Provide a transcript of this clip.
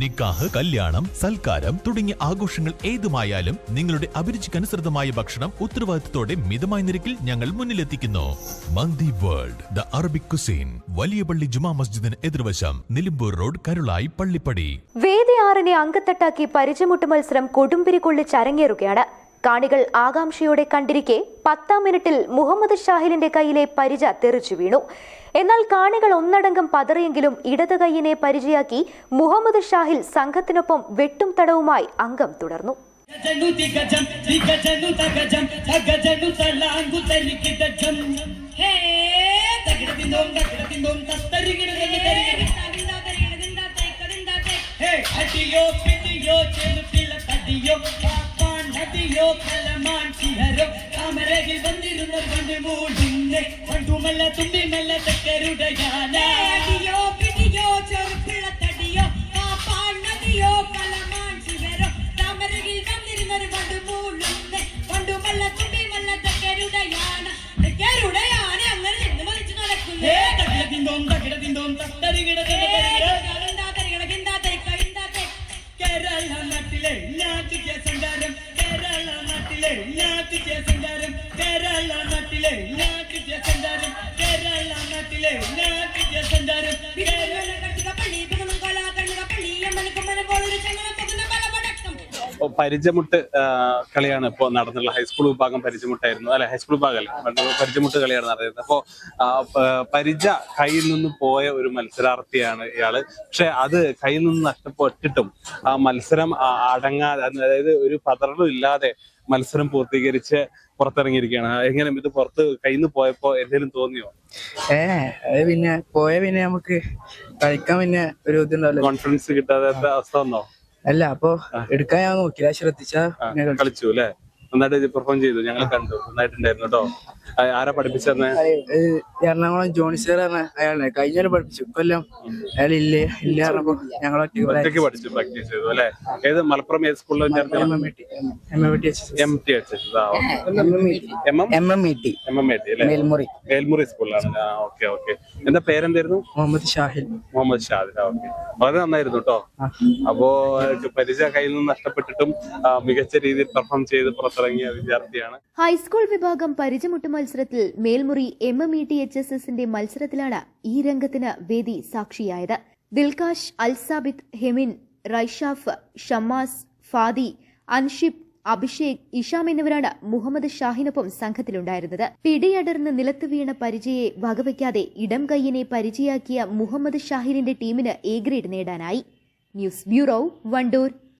നിക്കാഹ് കല്യാണം സൽക്കാരം തുടങ്ങിയ ആഘോഷങ്ങൾ ഏതുമായാലും നിങ്ങളുടെ അഭിരുചിക്കനുസൃതമായ ഭക്ഷണം ഉത്തരവാദിത്തത്തോടെ മിതമായ നിരക്കിൽ ഞങ്ങൾ മുന്നിലെത്തിക്കുന്നു. Mandi world the Arabic cuisine വലിയ പള്ളി ജുമാ മസ്ജിദിന് എതിർവശം നിലമ്പൂർ റോഡ് കരുളായി പള്ളിപ്പടി. വേദി ആറിനെ അങ്കത്തട്ടാക്കി പരിചമുട്ട് മത്സരം കൊടുമ്പിരി കൊള്ളിച്ച് അരങ്ങേറുകയാണ് കാണികൾ ആകാംക്ഷയോടെ കണ്ടിരിക്കെ പത്താം മിനിറ്റിൽ മുഹമ്മദ് ഷാഹിലിന്റെ കയ്യിലെ പരിച തെറിച്ചു വീണു. എന്നാൽ കാണികൾ ഒന്നടങ്കം പതറിയെങ്കിലും ഇടത് കൈയിനെ പരിചയാക്കി മുഹമ്മദ് ഷാഹിൽ സംഘത്തിനൊപ്പം വെട്ടും തടവുമായി അംഗം തുടർന്നു. അടിയോ കലമാൻ ചിഹരോ താമരകിൽ വന്നിരുന്ന കണ്ടു മൂടിന്നെ. പണ്ടുമല്ല തുമ്പിമല്ല തെക്കരുടയാന അടിയോ പിടിയോ ചെറുപ്പിള്ള തടിയോ കാപ്പാൻ നദിയോ കലമാൻ ചിഹരോ താമരകിൽ വന്നിരുന്ന ഒരു പണ്ടു മൂടുന്നെ. പണ്ടുമല്ല തുമ്പിമല്ല തെക്കരുടയാന തെക്കരുടയാന അങ്ങനെ എന്ന് മറിച്ച് നടക്കുന്നു. തകിടതിന്തോം തകിടതിന്തോം തത്തരി കിടതിന്റെ നാട്ടിലെ നാട്ടിലെ കേരള നാട്ടിലെ നാട്ടിലെ സഞ്ചാരം പരിചമുട്ട് കളിയാണ് ഇപ്പോൾ നടന്നുള്ള ഹൈസ്കൂൾ വിഭാഗം പരിചമുട്ടായിരുന്നു. അല്ലെ ഹൈസ്കൂൾ വിഭാഗം അല്ല പരിചമുട്ട് കളിയാണ് നടന്നത് അപ്പോ ആ, പരിച കയ്യിൽ നിന്ന് പോയ ഒരു മത്സരാർത്ഥിയാണ് ഇയാൾ. പക്ഷെ അത് കയ്യിൽ നിന്ന് നഷ്ടപ്പെട്ടിട്ടും ആ മത്സരം അടങ്ങാതെ അതായത് ഒരു പതറലും ഇല്ലാതെ മത്സരം പൂർത്തീകരിച്ച് പുറത്തിറങ്ങിയിരിക്കുകയാണ്. എങ്ങനെ ഇത് പുറത്ത് കയ്യിൽ നിന്ന് പോയപ്പോ എന്തെങ്കിലും തോന്നിയോ? ഏ അത് പിന്നെ പോയ പിന്നെ നമുക്ക് കളിക്കാൻ പിന്നെ ഒരു ഇതുണ്ടാവില്ല. കോൺഫിഡൻസ് കിട്ടാതെ അവസ്ഥ വന്നോ? അല്ല അപ്പൊ എടുക്കാൻ ഞാൻ നോക്കില്ല ശ്രദ്ധിച്ചാ. കളിച്ചു അല്ലെ? നന്നായിട്ട് പെർഫോം ചെയ്തു. ഞങ്ങൾ കണ്ടു. നന്നായിട്ടുണ്ടായിരുന്നു കേട്ടോ ആരാ പഠിപ്പിച്ചെന്ന്? എറണാകുളം ജോണി സാർ ആണ് അയാളെ കഴിഞ്ഞ പഠിപ്പിച്ചു. കൊല്ലം അയാൾ ഇല്ലേ ഇല്ല ഞങ്ങൾ ഒറ്റയ്ക്ക് പഠിച്ചു. പ്രാക്ടീസ് ചെയ്തു അല്ലെ? ഏത് മലപ്പുറം ഏത് എം എ ടി അല്ലെ? മേൽമുറി. സ്കൂളിലാണ് ഓക്കെ ഓക്കെ. എന്താ പേരെന്തായിരുന്നു? മുഹമ്മദ് ഷാഹിൽ മുഹമ്മദ് ഷാഹിൽ ഓക്കെ. വളരെ നന്നായിരുന്നു കേട്ടോ. അപ്പോ പരിചയ കയ്യിൽ നിന്ന് നഷ്ടപ്പെട്ടിട്ടും മികച്ച രീതിയിൽ പെർഫോം ചെയ്ത് പുറത്തിറങ്ങിയ വിദ്യാർത്ഥിയാണ്. ഹൈസ്കൂൾ വിഭാഗം പരിചമുട്ട് മത്സരത്തിൽ Melmuri M M E T H S എസിന്റെ മത്സരത്തിലാണ് ഈ രംഗത്തിന് വേദി സാക്ഷിയായത്. ദിൽകാഷ് അൽസാബിത് ഹെമിൻ റൈഷാഫ് ഷമ്മാസ് ഫാദി അൻഷിബ് അഭിഷേക് ഇഷാം എന്നിവരാണ് മുഹമ്മദ് ഷാഹിനൊപ്പം സംഘത്തിലുണ്ടായിരുന്നത്. പിടിയടർന്ന് നിലത്ത് വീണ പരിചയെ വകവയ്ക്കാതെ ഇടം കൈയിനെ പരിചയാക്കിയ മുഹമ്മദ് ഷാഹിലിന്റെ ടീമിന് എ ഗ്രേഡ് നേടാനായി. News bureau Wandoor.